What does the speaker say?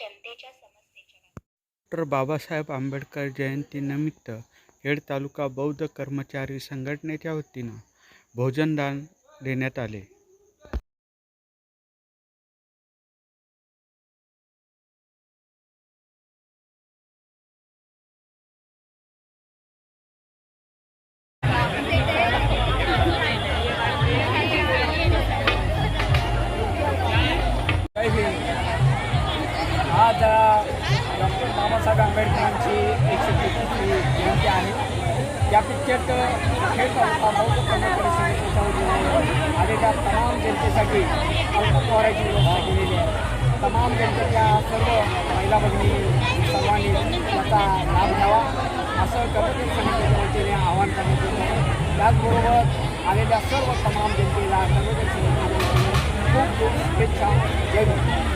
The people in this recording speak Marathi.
जनतेच्या डॉक्टर बाबासाहेब आंबेडकर जयंतीनिमित्त खेड तालुका बौद्ध कर्मचारी संघटनेच्या वतीनं भोजनदान देण्यात आले. आज डॉक्टर बाबासाहेब आंबेडकरांची एकशे तेहतीसवी जयंती आहे. या पिक्चर खेळ बौद्ध कल्याण परिषदेच्या वतीने आलेल्या तमाम जनतेसाठी अल्पपहाराची व्यवस्था केलेली आहे तमाम जनतेच्या सर्व महिला भगिनी सर्वांनी त्याचा लाभ घ्यावा असं कर्मचारी समितीच्या वतीने आवाहन करण्यात येत आहे. त्याचबरोबर आलेल्या सर्व तमाम जनतेला कर्मचारी समितीच्या वतीने खूप खूप शुभेच्छा. जय भीम.